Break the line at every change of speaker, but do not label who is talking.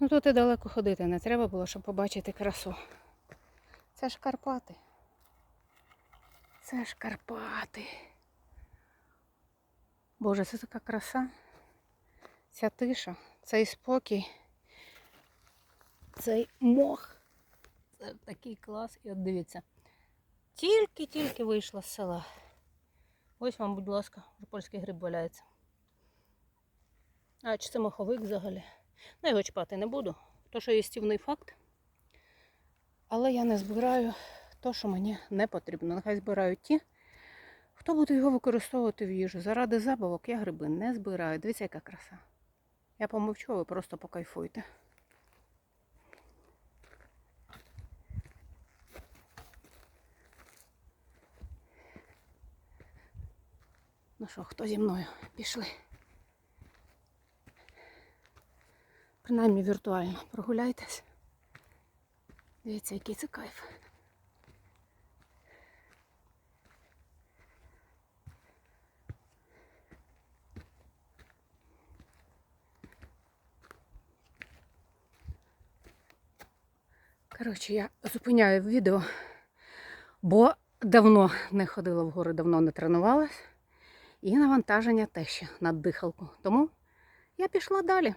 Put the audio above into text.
Ну тут і далеко ходити не треба було, щоб побачити красу. Це ж Карпати. Це ж Карпати. Боже, це така краса. Ця тиша, цей спокій, цей мох. Це такий клас. І от дивіться. Тільки-тільки вийшла з села. Ось вам, будь ласка, вже польський гриб валяється. А чи це маховик взагалі? Ну, його чіпати не буду. То, що їстівний факт. Але я не збираю то, що мені не потрібно. Нехай збирають ті, хто буде його використовувати в їжу. Заради забавок я гриби не збираю. Дивіться, яка краса. Я помовчу, ви просто покайфуйте. Ну що, хто зі мною? Пішли. Принаймні віртуально прогуляйтесь. Дивіться, який це кайф. Коротше, я зупиняю відео, бо давно не ходила в гори, давно не тренувалась. І навантаження теж ще на дихалку. Тому я пішла далі.